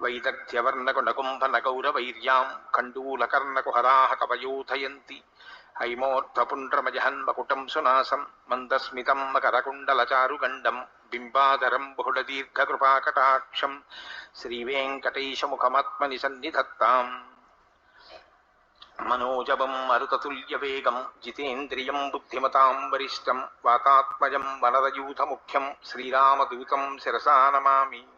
వైదగ్ధ్యవర్ణకునకుంభనగౌరవైర్యాం కండూలకర్ణకుహరాः కవయోధయంతి హైమోర్ధపుండ్రమజహన్మకుటం సునాసం మందస్మితం మకరకుండలచారుగండం బింబాధరం బహుళదీర్ఘకృపాకటాక్షం శ్రీవేంకటేశముఖమాత్మని సన్నిధత్తాం మనోజవం మరుతతుల్యవేగం జితేంద్రియం బుద్ధిమతాం వరిష్టం వాతాత్మజం వనరయూథముఖ్యం శ్రీరామదూతం శిరసా నమామి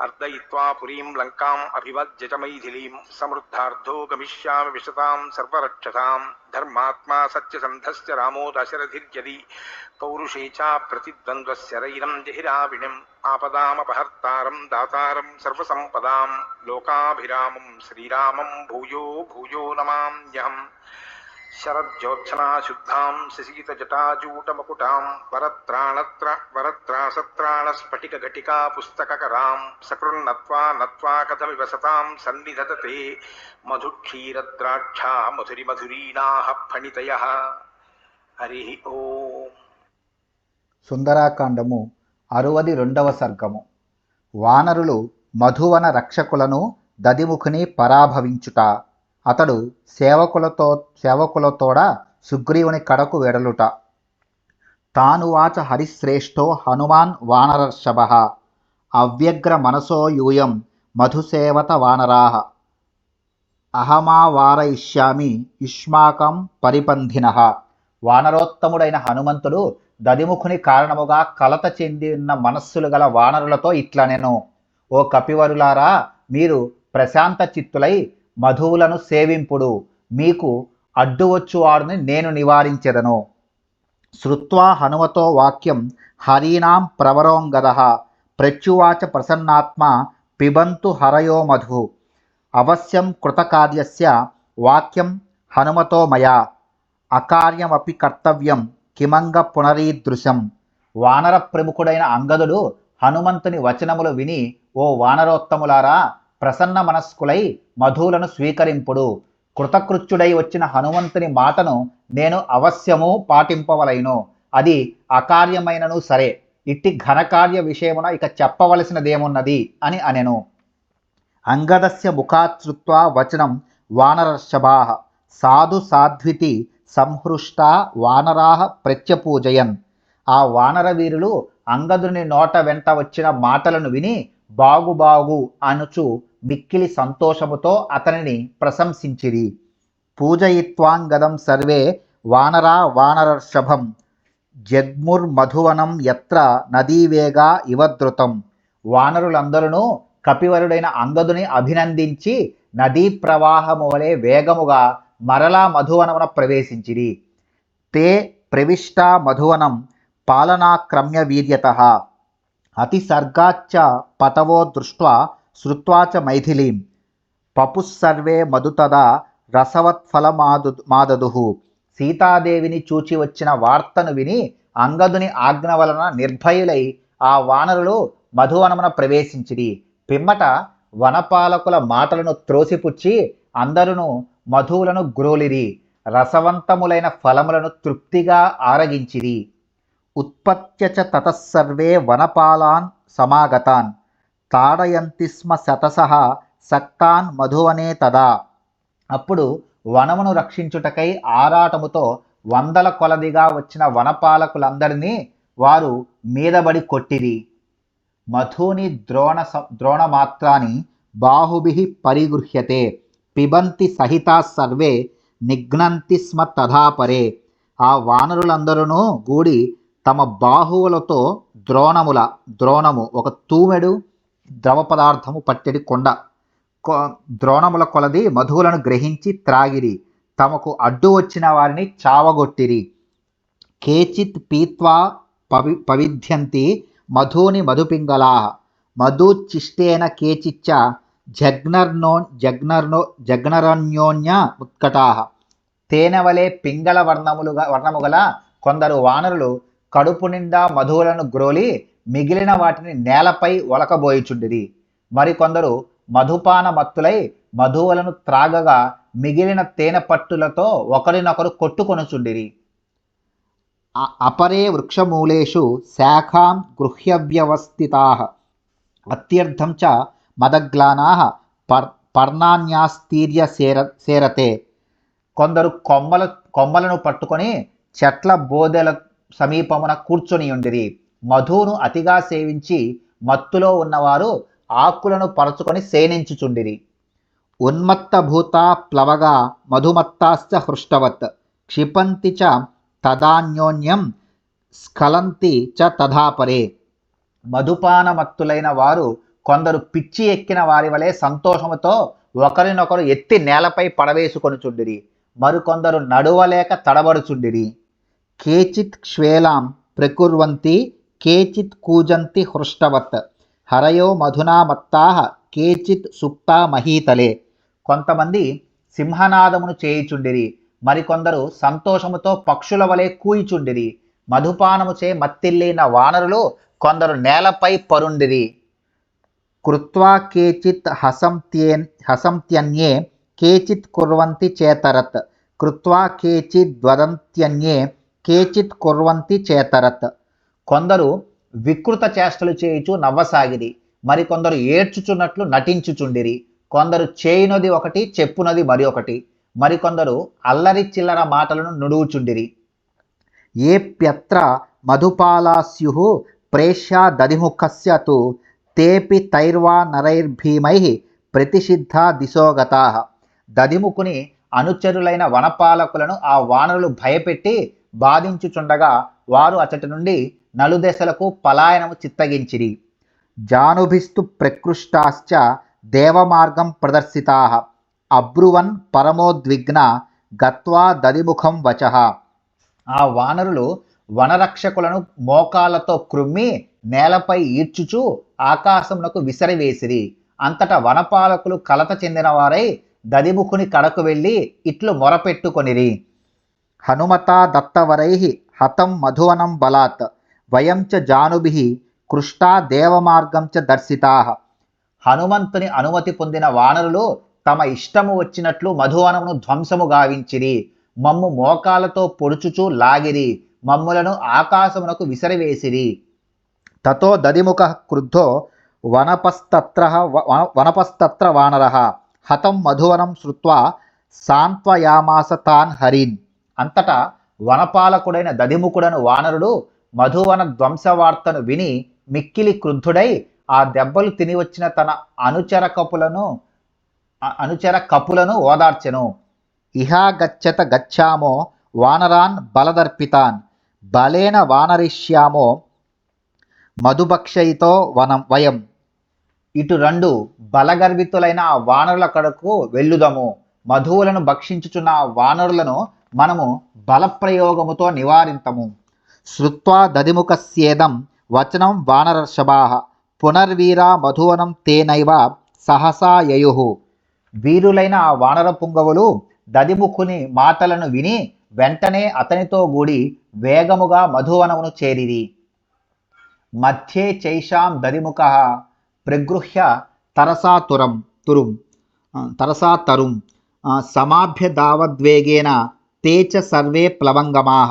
अर्दयित्वा पुरीं लङ्काम् अभिवद्यजमैथिलीं समृद्धार्थो गमिष्यामि विशतां सर्वरक्षसां धर्मात्मा सत्यसन्धस्य रामो दशरथिर्यदि पौरुषे च प्रतिद्वन्द्वस्य रैनं जहिराविणिम्। आपदामपहर्तारं दातारं सर्वसम्पदां लोकाभिरामं श्रीरामं भूयो भूयो नमाम्यहम्। నమామ్యహం శరజ్యోత్సనాశుద్ధాం శశీతజటాజూటమకుటాం వరత్రాణత్ర వరత్రాసత్రాణస్ఫటికఘటికా పుస్తకకరాం సకృన్నత్వా నత్వా కథమివ సతాం సన్నిధతతే మధుక్షీరద్రాక్షా మధురిమధురీణాః ఫణితయ హరి ఓ. సుందరాకాండము అరువది రెండవ సర్గము. వానరులు మధువన రక్షకులను దదిముఖుని పరాభవించుట అతడు సేవకులతో సేవకులతోడ సుగ్రీవుని కడకు వెడలుట. తానువాచ హరిశ్రేష్ఠో హనుమాన్ వానరర్షభ అవ్యగ్ర మనసో యూయం మధుసేవత వానరాః. అహమావారయిష్యామి యుష్మాకం పరిపంధిన. వానరోత్తముడైన హనుమంతుడు దదిముఖుని కారణముగా కలత చెంది ఉన్న మనస్సులు గల వానరులతో ఇట్లనెను. ఓ కపివరులారా మీరు ప్రశాంత చిత్తులై మధువులను సేవింపుడు. మీకు అడ్డువచ్చు వాడిని నేను నివారించెదను. శృత్వా హనుమతో వాక్యం హరీనాం ప్రవరోంగద ప్రత్యువాచ ప్రసన్నాత్మ పిబంతు హరయో మధు. అవశ్యం కృతకార్యస్య వాక్యం హనుమతో మయా. అకార్యమపి కర్తవ్యం కిమంగ పునరీదృశం. వానర ప్రముఖుడైన అంగదుడు హనుమంతుని వచనములు విని ఓ వానరోత్తములారా ప్రసన్న మనస్కులై మధువులను స్వీకరింపుడు. కృతకృత్యుడై వచ్చిన హనుమంతుని మాటను నేను అవశ్యము పాటింపవలైను. అది అకార్యమైనను సరే. ఇట్టి ఘనకార్య విషయమున ఇక చెప్పవలసినదేమున్నది అని అనెను. అంగదస్య ముఖాశ్రుత్వ వచనం వానరర్షభా. సాధు సాధ్వితి సంహృష్టా వానరా ప్రత్యపూజయన్. ఆ వానర వీరులు అంగదుని నోట వెంట వచ్చిన మాటలను విని బాగు బాగు అనుచు మిక్కిలి సంతోషముతో అతనిని ప్రశంసించిరి. పూజయిత్వాంగదం సర్వే వానరా వానరర్షభం. జగ్ముర్మధువనం ఎత్ర నదీవేగా ఇవద్రుతం. వానరులందరూ కపివరుడైన అంగదుని అభినందించి నదీ ప్రవాహము వలె వేగముగా మరలా మధువనమున ప్రవేశించిరి. తే ప్రవిష్టా మధువనం పాలనాక్రమ్య వీర్యత. అతిసర్గాచ్చ పతవో దృష్ట్వా శ్రుత్వా చ మైథిలీం. పపుస్సర్వే మధుతదా రసవత్ఫలమాదు మాదదు. సీతాదేవిని చూచి వచ్చిన వార్తను విని అంగదుని ఆజ్ఞ వలన నిర్భయులై ఆ వానరులు మధువనమున ప్రవేశించిరి. పిమ్మట వనపాలకుల మాటలను త్రోసిపుచ్చి అందరును మధువులను గ్రోలిరి. రసవంతములైన ఫలములను తృప్తిగా ఆరగించిరి. ఉత్పత్య చ తతః వనపాలాన్ సమాగతాన్. తాడయంతి స్మ శతసః సక్తాన్ మధువనే తదా. అప్పుడు వనమును రక్షించుటకై ఆరాటముతో వందల కొలదిగా వచ్చిన వనపాలకులందరినీ వారు మీదబడి కొట్టిరి. మధుని ద్రోణ స- ద్రోణమాత్రాని పరిగృహ్యతే. పిబంతి సహితా సర్వే నిఘ్నంతి స్మ తథాపరే. ఆ వానరులందరూ గూడి తమ బాహువులతో ద్రోణముల ద్రోణము ఒక తూమెడు ద్రవ పదార్థము పట్టెడి కొండ. కొ- ద్రోణముల కొలది మధువులను గ్రహించి త్రాగిరి. తమకు అడ్డు వచ్చిన వారిని చావగొట్టిరి. కేచిత్ పీత్వా పవి పవిధ్యంతి మధూని మధుపింగళా. మధుచిష్టేన కేచిచ్చ జగ్నర్నో జగ్నర్నో జగ్నరన్యోన్య ఉత్కటా. తేనెవలే పింగళ వర్ణములుగా వర్ణముగల కొందరు వానరులు కడుపు నిండా మధువులను గ్రోలి మిగిలిన వాటిని నేలపై ఒలకబోయిచుండిరి. మరికొందరు మధుపాన మత్తులై మధువులను త్రాగగా మిగిలిన తేనె పట్టులతో ఒకరినొకరు కొట్టుకొనుచుండిరి. అపరే వృక్షమూలేషు శాఖాం గృహ్యవ్యవస్థితా. అత్యర్థం చ మదగ్లానా పర్ పర్ణాన్యాస్తీర్య సేర సేరతే. కొందరు కొమ్మల కొమ్మలను పట్టుకొని చెట్ల బోదెల సమీపమున కూర్చొని ఉండిరి మధువును అతిగా సేవించి మత్తులో ఉన్నవారు ఆకులను పరచుకొని సేనించుచుండిరి. ఉన్మత్తభూత ప్లవగా మధుమత్తాశ్చ హృష్టవత్. క్షిపంతి చ తదాన్యోన్యం స్ఖలంతి చ తథాపరే. మధుపానమత్తులైన వారు కొందరు పిచ్చి ఎక్కిన వారి వలె సంతోషముతో ఒకరినొకరు ఎత్తి నేలపై పడవేసుకొనుచుండిరి. మరికొందరు నడువలేక తడబడుచుండిరి. కేచిత్ క్ష్వేలాం ప్రకుర్వంతి కేచిత్ కూజంతి హృష్టవత్. హరయో మధునా మత్తాహ కేచిత్ సుప్తా మహీతలే. కొంతమంది సింహనాదమును చేయుచుండిరి మరికొందరు సంతోషముతో పక్షుల వలె కూయిచుండిరి. మధుపానము చే మత్తిల్లిన వానరులు కొందరు నేలపై పరుండిరి. కృత్వా కేచిత్ హసంత్యేన్ హసంత్యన్యే కేచిత్ కుర్వంతి చేతరత్. కృత్వా కేచిత్ వదంత్యన్యే కేచిత్ కుర్వంతి చేతరత్. కొందరు వికృత చేష్టలు చేయుచు నవ్వసాగిరి మరికొందరు ఏడ్చుచున్నట్లు నటించుచుండిరి. కొందరు చేయునది ఒకటి చెప్పునది మరి ఒకటి మరికొందరు అల్లరి చిల్లర మాటలను నుడువుచుండిరి ఏప్యత్ర మధుపాలాస్యు ప్రేష్యా దదిముఖస్య తు తేపి తైర్వా నరైర్భీమై ప్రతిషిద్ధా దిశోగతా. దధిముఖుని అనుచరులైన వనపాలకులను ఆ వానరులు భయపెట్టి బాధించుచుండగా వారు అతటి నుండి నలుదశలకు పలాయనము చిత్తగించిరి. జానుభిస్తు ప్రకృష్టాశ్చ దేవమార్గం ప్రదర్శితా. అబ్రువన్ పరమోద్విగ్న గత్వా దదిముఖం వచః. ఆ వానరులు వనరక్షకులను మోకాలతో క్రుమ్మి నేలపై ఈడ్చుచు ఆకాశమునకు విసిరివేసిరి. అంతటా వనపాలకులు కలత చెందిన వారై దదిముఖుని కడకు వెళ్ళి ఇట్లు మొరపెట్టుకొనిరి. హనుమతా దత్తవరై హతం మధువనం బలాత్ వయం చ జానుభి కృష్టా దేవమార్గం చ దర్శితా హనుమంతుని అనుమతి పొందిన వానరులు తమ ఇష్టము వచ్చినట్లు మధువనమును ధ్వంసము గావించిరి. మమ్ము మోకాలతో పొడుచుచూ లాగిరి. మమ్ములను ఆకాశమునకు విసిరివేసిరి. తతో దదిముఖ క్రుద్ధో వనపస్తత్ర వనపస్తత్ర వానర. హతం మధువనం శ్రుత్వా సాంత్వయామాస తాన్ హరిన్. అంతటా వనపాలకుడైన దదిముఖుడను వానరుడు మధువన ధ్వంసవార్తను విని మిక్కిలి క్రుద్ధుడై ఆ దెబ్బలు తిని వచ్చిన తన అనుచర కపులను అనుచర కపులను ఓదార్చెను. ఇహా గచ్చత గచ్చామో వానరాన్ బలదర్పితాన్ బలేన వానరిష్యామో మధుభక్షయితో వనం వయం. ఇటు రెండు బలగర్వితులైన ఆ వానరుల కడకు వెళ్ళుదము. మధువులను భక్షించుచున్న ఆ వానరులను మనము బలప్రయోగముతో నివారింతము. శ్రుత్వా దదిముఖస్యేదం వచనం వానరర్షభా పునర్వీరా మధువనం తేనైవ సహసాయయు వీరులైన ఆ వానర పుంగవులు దదిముఖుని మాటలను విని వెంటనే అతనితో గూడి వేగముగా మధువనమును చేరిరి. మధ్యే చైషాం దదిముఖ ప్రగృహ్య తరసా తురం తురుం తరసా తరుం సమాభ్య దావద్వేగేన తే చ సర్వే ప్లవంగమాః.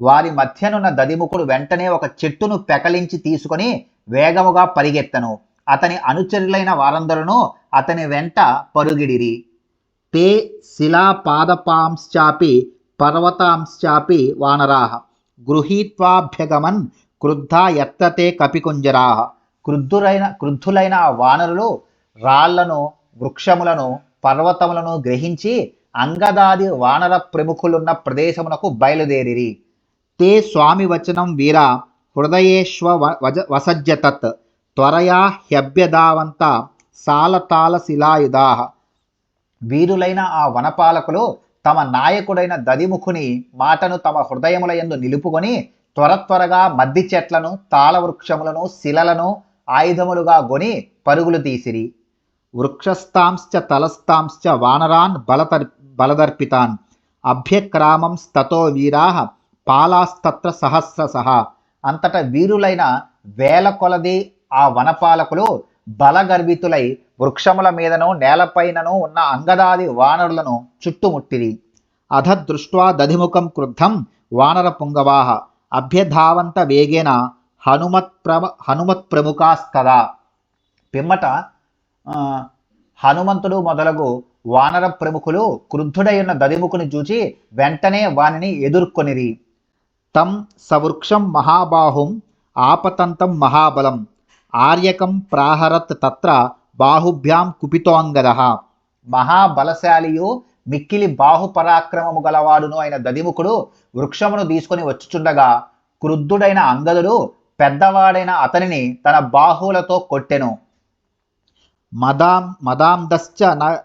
వారి మధ్యనున్న దదిముఖుడు వెంటనే ఒక చెట్టును పెకలించి తీసుకొని వేగముగా పరిగెత్తను. అతని అనుచరులైన వారందరూ అతని వెంట పరుగిడిరి. తే శిలాపాదపాంశ్చాపి పర్వతాంశ్చాపి వానరాహ గృహీత్వాభ్యగమన్ క్రుద్ధా ఎత్తతే కపికుంజరాహ క్రుద్ధులైన క్రుద్ధులైన ఆ వానరులు రాళ్ళను వృక్షములను పర్వతములను గ్రహించి అంగదాది వానర ప్రముఖులున్న ప్రదేశమునకు బయలుదేరిరి. తే స్వామి వచనం వీర హృదయేశ్వ వ- వజ- వసజ్జతత్. త్వరయా హ్యభ్యదావంత సాలతాల శిలాయుధా. వీరులైన ఆ వనపాలకులు తమ నాయకుడైన దదిముఖుని మాటను తమ హృదయముల యందు నిలుపుకొని త్వర త్వరగా మద్ది చెట్లను తాళవృక్షములను శిలలను ఆయుధములుగా గొని పరుగులు తీసిరి. వృక్షస్థాంశ్చ తలస్థాంశ్చ వానరాన్ బలతర్ బలదర్పితాన్. అభ్యక్రామంస్తతో వీరాహ పాలాస్తత్ర సహస్రసహ అంతట వీరులైన వేల కొలది ఆ వనపాలకులు బలగర్వితులై వృక్షముల మీదను నేలపైనను ఉన్న అంగదాది వానరులను చుట్టుముట్టిరి. అధ దృష్ట్వా దధిముఖం క్రుద్ధం వానర పుంగవాహ అభ్యధావంత వేగేన హనుమత్ ప్రమ హనుమత్ ప్రముఖాస్తదా పిమ్మట హనుమంతుడు మొదలగు వానర ప్రముఖులు క్రుద్ధుడై ఉన్న దదిముఖుని చూచి వెంటనే వానిని ఎదుర్కొనిరి. తం సవృక్షం మహాబాహుం ఆపతంతం మహాబలం. ఆర్యకం ప్రాహరత్ తత్ర బాహుభ్యాం కుపితోంగద. మహాబలశాలియు మిక్కిలి బాహుపరాక్రమము గలవాడును అయిన దదిముఖుడు వృక్షమును తీసుకొని వచ్చుచుండగా క్రుద్ధుడైన అంగదుడు పెద్దవాడైన అతనిని తన బాహువులతో కొట్టెను. మదాం మదాందశ్చ న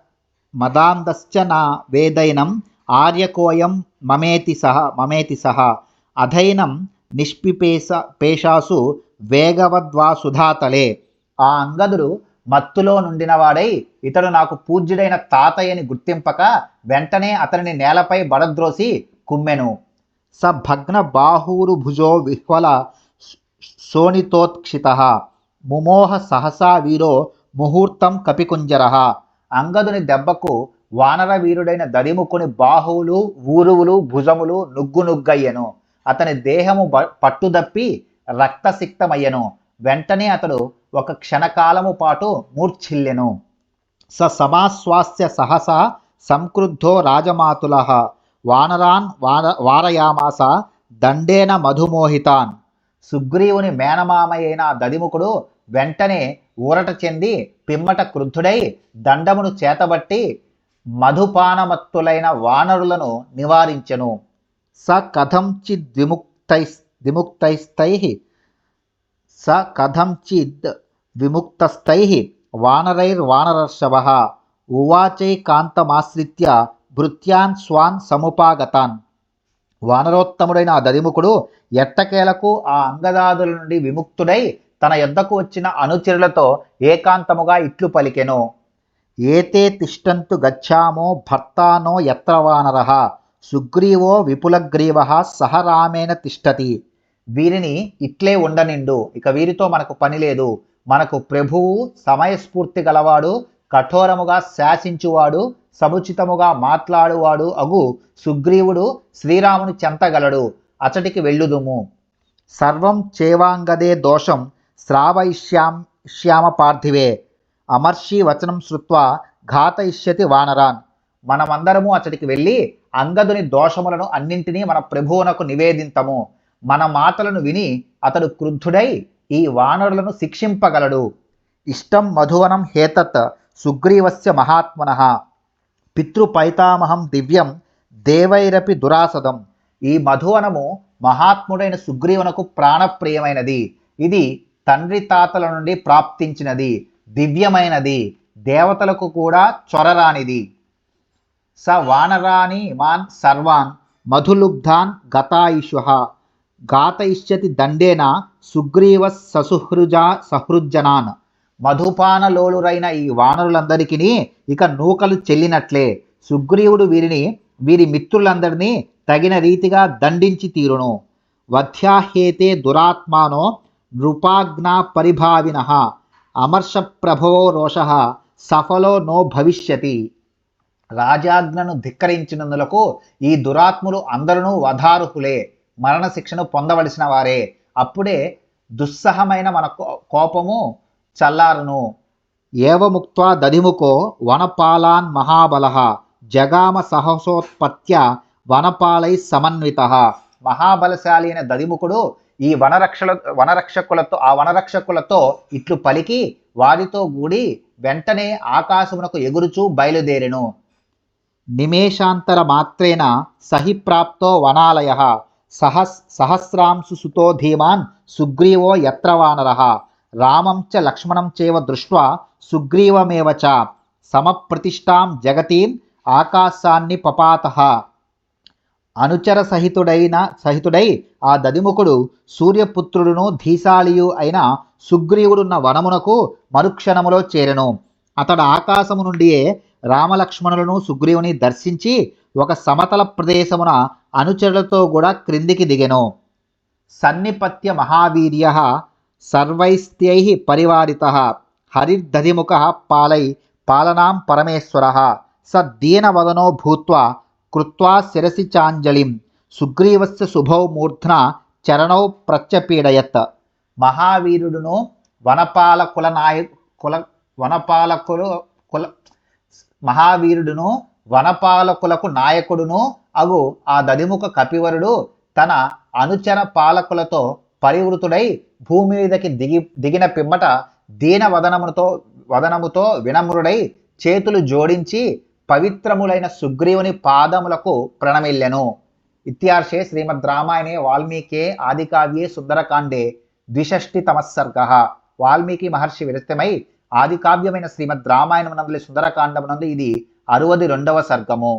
మదాంధశ్చ నా వేదైనం ఆర్యకోయం మమేతి సహ మమేతి సహ. అధైనం నిష్పిపేస పేషాసు వేగవద్వా సుధాతలే ఆ అంగదుడు మత్తులో నుండినవాడై ఇతడు నాకు పూజ్యుడైన తాతయ్యని గుర్తింపక వెంటనే అతనిని నేలపై బడద్రోసి కుమ్మెను. స భగ్న బాహూరు భుజో విహ్వల శోణితోత్క్షిత. ముమోహ సహసా వీరో ముహూర్తం కపికుంజర. అంగదుని దెబ్బకు వానర వీరుడైన దరిముకుని బాహువులు ఊరువులు భుజములు నుగ్గు నుగ్గయ్యను. అతని దేహము పట్టుదప్పి రక్తసిక్తమయ్యను. వెంటనే అతడు ఒక క్షణకాలము పాటు మూర్ఛిల్లెను. స సమాశ్వాస్య సహసా సంక్రుద్ధో రాజమాతుల. వానరాన్ వార వారయామాస దండేన మధుమోహితాన్. సుగ్రీవుని మేనమామయైన దదిముకుడు వెంటనే ఊరట చెంది పిమ్మట క్రుద్ధుడై దండమును చేతబట్టి మధుపానమత్తులైన వానరులను నివారించెను. స కథంచిద్ విముక్తై విముక్తైస్తై స కథంచిద్ విముక్తస్థై ఉవాచై ఉవాచైకాంతమాశ్రిత్య భృత్యాన్ స్వాన్ సముపాగతాన్. వానరోత్తముడైన ఆ దదిముఖుడు ఎట్టకేలకు ఆ అంగదాదుల నుండి విముక్తుడై తన యొద్దకు వచ్చిన అనుచరులతో ఏకాంతముగా ఇట్లు పలికెను. ఏతే తిష్టంతు గచ్చామో భర్తానో యత్రవానర సుగ్రీవో విపులగ్రీవ సహ రామేణ తిష్టతి. వీరిని ఇట్లే ఉండనిండు. ఇక వీరితో మనకు పని లేదు. మనకు ప్రభువు సమయస్ఫూర్తి గలవాడు కఠోరముగా శాసించువాడు సముచితముగా మాట్లాడువాడు అగు సుగ్రీవుడు శ్రీరాముని చెంతగలడు. అచటికి వెళ్ళుదుము. సర్వం చేవాంగదే దోషం. శ్రావయిష్యాం శ్యామ పార్థివే అమర్షి వచనం శృత్వా ఘాతయిష్యతి వానరాన్. మనమందరము అతడికి వెళ్ళి అంగదుని దోషములను అన్నింటినీ మన ప్రభువునకు నివేదింతము. మన మాటలను విని అతడు క్రుద్ధుడై ఈ వానరులను శిక్షింపగలడు. ఇష్టం మధువనం హేతత్ సుగ్రీవస్య మహాత్మన. పితృపైతామహం దివ్యం దేవైరపి దురాసదం. ఈ మధువనము మహాత్ముడైన సుగ్రీవునకు ప్రాణప్రియమైనది. ఇది తండ్రి తాతల నుండి ప్రాప్తించినది దివ్యమైనది దేవతలకు కూడా చొరరానిది. స వానరాని మాన్ సర్వాన్ మధులుబ్ధాన్ గతాయిషు. గాతయిష్యతి దండేన సుగ్రీవ ససుహృజా సహృజ్జనాన్. మధుపానలోలురైన ఈ వానరులందరికీ ఇక నూకలు చెల్లినట్లే. సుగ్రీవుడు వీరిని వీరి మిత్రులందరినీ తగిన రీతిగా దండించి తీరును. వధ్యాహేతే దురాత్మానో నృపాజ్ఞా పరిభావిన అమర్ష ప్రభవో రోష సఫలో నో భవిష్యతి. రాజాజ్ఞను ధిక్కరించినందులకు ఈ దురాత్ములు అందరూ వధార్హులే మరణశిక్షను పొందవలసిన వారే. అప్పుడే దుస్సహమైన మన కో- కోపము చల్లారును. ఏవముక్త్వా దధిముఖో వనపాలాన్ మహాబల జగామ సహసోత్పత్య వనపాలై సమన్విత. మహాబలశాలి అయిన దధిముఖుడు ఈ వనరక్షల వనరక్షకులతో ఆ వనరక్షకులతో ఇట్లు పలికి వారితో కూడి వెంటనే ఆకాశమునకు ఎగురుచూ బయలుదేరెను. నిమేషాంతర మాత్రేన సహి ప్రాప్తో వనాలయ. సహస్ సహస్రాంశు సుతో ధీమాన్ సుగ్రీవో యత్ర వానరః రామం చ లక్ష్మణం చేవ దృష్ట్వా సుగ్రీవమేవ చ. సమప్రతిష్టాం జగతీం ఆకాశాన్ని పపాతః. అనుచర సహితుడైన సహితుడై ఆ దదిముఖుడు సూర్యపుత్రుడును ధీశాలియు అయిన సుగ్రీవుడున్న వనమునకు మరుక్షణములో చేరెను. అతడు ఆకాశము నుండియే రామలక్ష్మణులను సుగ్రీవుని దర్శించి ఒక సమతల ప్రదేశమున అనుచరులతో కూడా క్రిందికి దిగెను. సన్నిపత్య మహావీర్య సర్వైస్త్యై పరివారిత హరిర్దధిముఖ పాలై పాలనాం పరమేశ్వర స దీనవదనో భూత్వా కృత్వా శిరసి చాంజలిం సుగ్రీవస్య శుభౌ మూర్ధ్న చరణౌ ప్రత్యపీడయత్ మహావీరుడును వనపాలకుల నాయ కుల వనపాలకులు కుల మహావీరుడును వనపాలకులకు నాయకుడును అగు ఆ దదిముఖ కపివరుడు తన అనుచర పాలకులతో పరివృతుడై భూమి మీదకి దిగి దిగిన పిమ్మట దీన వదనముతో వదనముతో వినమ్రుడై చేతులు జోడించి పవిత్రములైన సుగ్రీవుని పాదములకు ప్రణమిల్లెను. ఇత్యార్షే శ్రీమద్ రామాయణే వాల్మీకే ఆదికావ్యే సుందరకాండే ద్విషష్టితమస్సర్గ వాల్మీకి మహర్షి విరక్తమై ఆదికావ్యమైన శ్రీమద్ రామాయణమునందులి సుందరకాండమునందు ఇది అరవది రెండవ సర్గము.